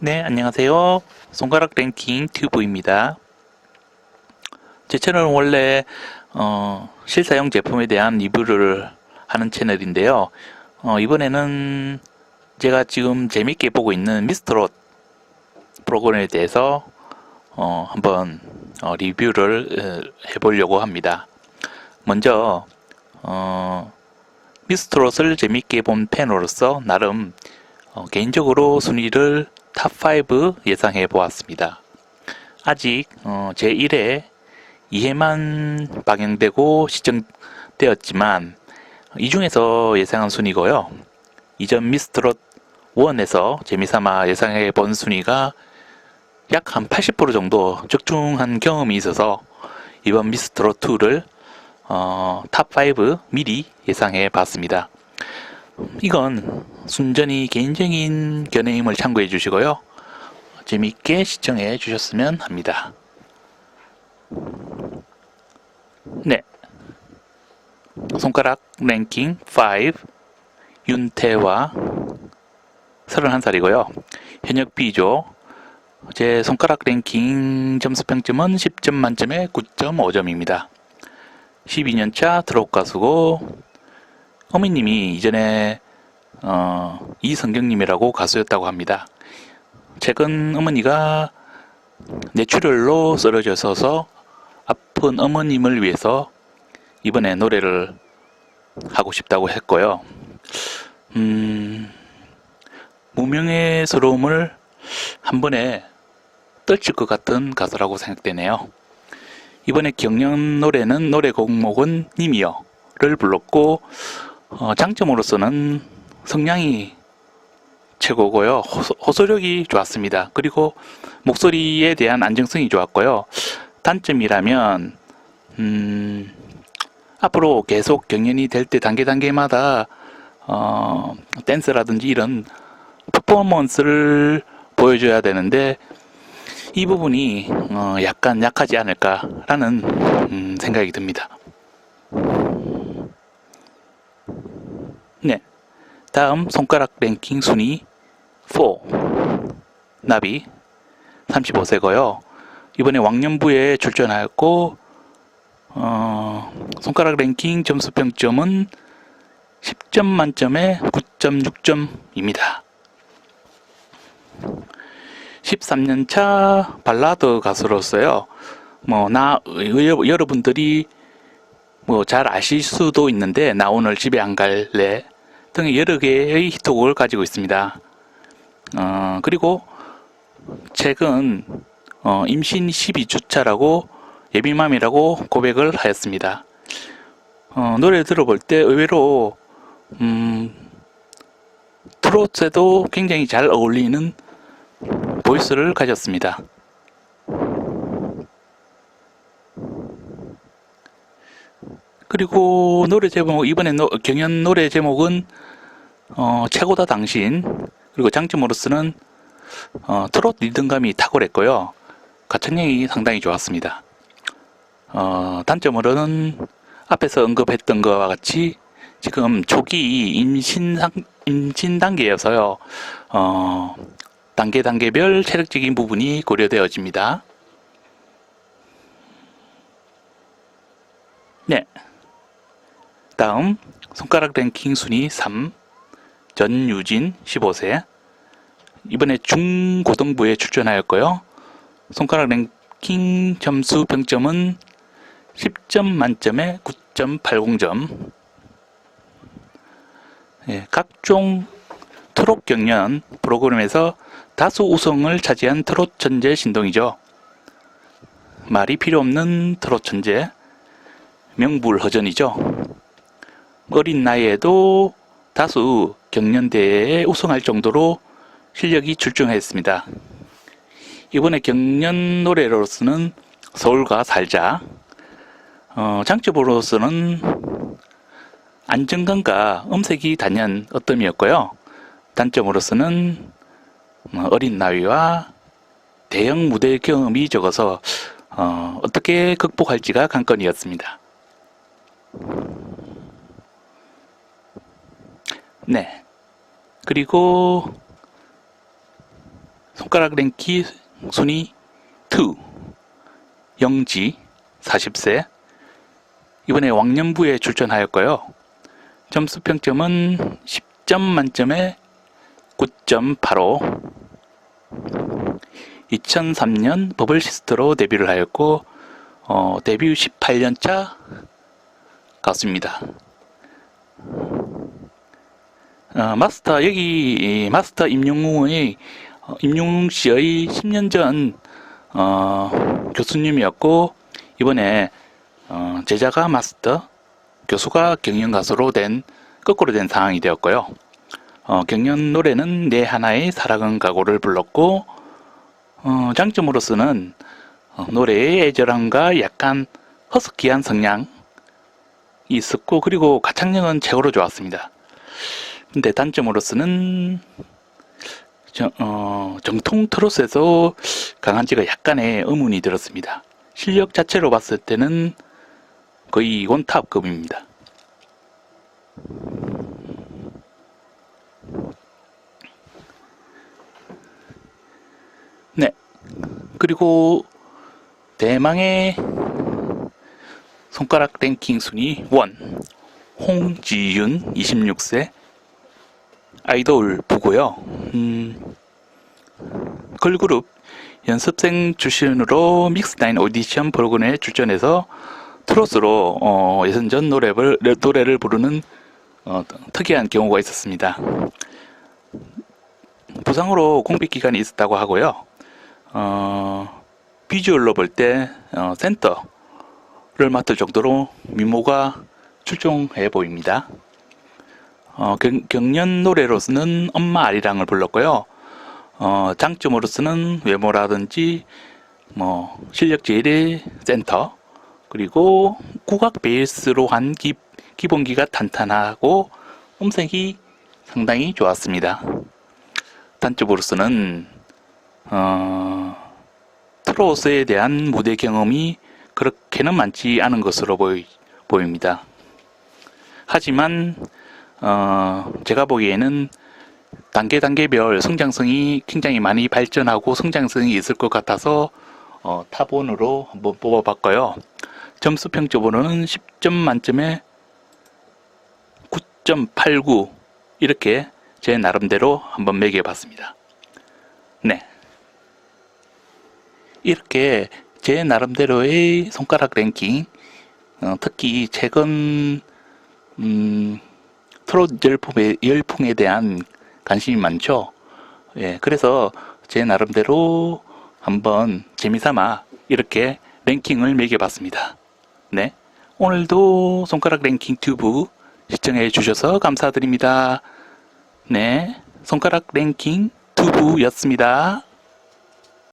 네, 안녕하세요. 손가락 랭킹 튜브입니다. 제 채널은 원래 어, 실사용 제품에 대한 리뷰를 하는 채널인데요. 어, 이번에는 제가 지금 재밌게 보고 있는 미스트롯 프로그램에 대해서 어, 한번 어, 리뷰를 어, 해보려고 합니다. 먼저 어, 미스트롯을 재밌게 본 팬으로서 나름 어, 개인적으로 순위를 탑5 예상해 보았습니다. 아직 어, 제1회 2회만 방영되고 시청되었지만 이 중에서 예상한 순위고요. 이전 미스트롯 1에서 재미삼아 예상해 본 순위가 약 한 80% 정도 적중한 경험이 있어서 이번 미스트롯 2를 어, 탑5 미리 예상해 봤습니다. 이건 순전히 개인적인 견해임을 참고해 주시고요. 재밌게 시청해 주셨으면 합니다. 네. 손가락 랭킹 5 윤태화 31살이고요. 현역 B조 제 손가락 랭킹 점수 평점은 10점 만점에 9.5점입니다. 12년차 드롭 가수고 어미님이 이전에 어, 이성경님이라고 가수였다고 합니다. 최근 어머니가 뇌출혈로 쓰러져서 아픈 어머님을 위해서 이번에 노래를 하고 싶다고 했고요. 음, 무명의스러움을 한 번에 떨칠 것 같은 가수라고 생각되네요. 이번에 경연 노래는 노래 곡목은 님이여를 불렀고 어, 장점으로서는 성량이 최고고요. 호소, 호소 력이 좋았습니다. 그리고 목소리에 대한 안정성이 좋았고요. 단점이라면 음, 앞으로 계속 경연이 될 때 단계 단계마다 어, 댄스라든지 이런 퍼포먼스를 보여줘야 되는데 이 부분이 어, 약간 약하지 않을까라는 음, 생각이 듭니다. 네. 다음 손가락 랭킹 순위 4 나비 35세고요. 이번에 왕년부에 출전하였고 어, 손가락 랭킹 점수 평점은 10점 만점에 9.6점입니다. 13년차 발라드 가수로서요. 뭐 나 여러분들이 뭐 잘 아실 수도 있는데 나 오늘 집에 안 갈래 등의 여러 개의 히트곡을 가지고 있습니다. 어, 그리고 최근 어, 임신 12주차라고 예비맘이라고 고백을 하였습니다. 어, 노래 들어볼 때 의외로 음, 트로트에도 굉장히 잘 어울리는 보이스를 가졌습니다. 그리고 노래 제목 이번에 노, 경연 노래 제목은 어, 최고다 당신. 그리고 장점으로서는 어, 트롯 리듬감이 탁월했고요. 가창력이 상당히 좋았습니다. 어, 단점으로는 앞에서 언급했던 것과 같이 지금 초기 임신 상, 임신 단계여서요. 어, 단계 단계별 체력적인 부분이 고려되어집니다. 네. 다음 손가락 랭킹 순위 3 전유진 15세 이번에 중고등부에 출전하였고요. 손가락 랭킹 점수 평점은 10점 만점에 9.80점 예, 각종 트롯 경연 프로그램에서 다수 우승을 차지한 트롯 천재 신동이죠. 말이 필요 없는 트롯 천재 명불허전이죠. 어린 나이에도 다수 경연대회에 우승할 정도로 실력이 출중했습니다. 이번에 경연 노래로서는 서울과 살자, 어, 장점으로서는 안정감과 음색이 단연 어뜸이었고요. 단점으로서는 어, 어린 나이와 대형 무대 경험이 적어서 어, 어떻게 극복할지가 관건이었습니다. 네. 그리고 손가락 랭킹 순위 2 영지 40세 이번에 왕년부에 출전하였고요. 점수 평점은 10점 만점에 9.85 2003년 버블시스터로 데뷔를 하였고 어, 데뷔 18년차 가수입니다. 어, 마스터 여기 이 마스터 임용웅의 어, 임용웅 씨의 10년 전 어, 교수님이었고 이번에 어, 제자가 마스터 교수가 경연 가수로 된 거꾸로 된 상황이 되었고요. 어, 경연 노래는 내 하나의 사랑은 각오를 불렀고 어, 장점으로서는 어, 노래의 애절함과 약간 허스키한 성량이 있었고 그리고 가창력은 최고로 좋았습니다. 근데 단점으로서는 저- 어, 정통 트로트에서 강한지가 약간의 의문이 들었습니다. 실력 자체로 봤을 때는 거의 원탑급입니다. 네. 그리고 대망의 손가락 랭킹 순위 1 홍지윤 26세 아이돌 부고요. 음, 걸그룹 연습생 출신으로 믹스나인 오디션 프로그램에 출전해서 트로트로 어, 예선전 노래를, 노래를 부르는 어, 특이한 경우가 있었습니다. 부상으로 공백 기간이 있었다고 하고요. 어, 비주얼로 볼 때 어, 센터를 맡을 정도로 미모가 출중해 보입니다. 어, 경, 경연 노래로서는 엄마 아리랑을 불렀고요. 어, 장점으로서는 외모라든지 뭐 실력 제일의 센터 그리고 국악 베이스로 한 기, 기본기가 탄탄하고 음색이 상당히 좋았습니다. 단점으로서는 어, 트로트에 대한 무대 경험이 그렇게는 많지 않은 것으로 보이, 보입니다. 하지만 어, 제가 보기에는 단계 단계별 성장성이 굉장히 많이 발전하고 성장성이 있을 것 같아서 어, 탑1으로 한번 뽑아봤고요. 점수 평점으로는 10점 만점에 9.89 이렇게 제 나름대로 한번 매겨봤습니다. 네. 이렇게 제 나름대로의 손가락 랭킹, 어, 특히 최근 음, 트롯 열풍에, 열풍에 대한 관심이 많죠. 예, 그래서 제 나름대로 한번 재미삼아 이렇게 랭킹을 매겨봤습니다. 네. 오늘도 손가락 랭킹 튜브 시청해 주셔서 감사드립니다. 네. 손가락 랭킹 튜브였습니다.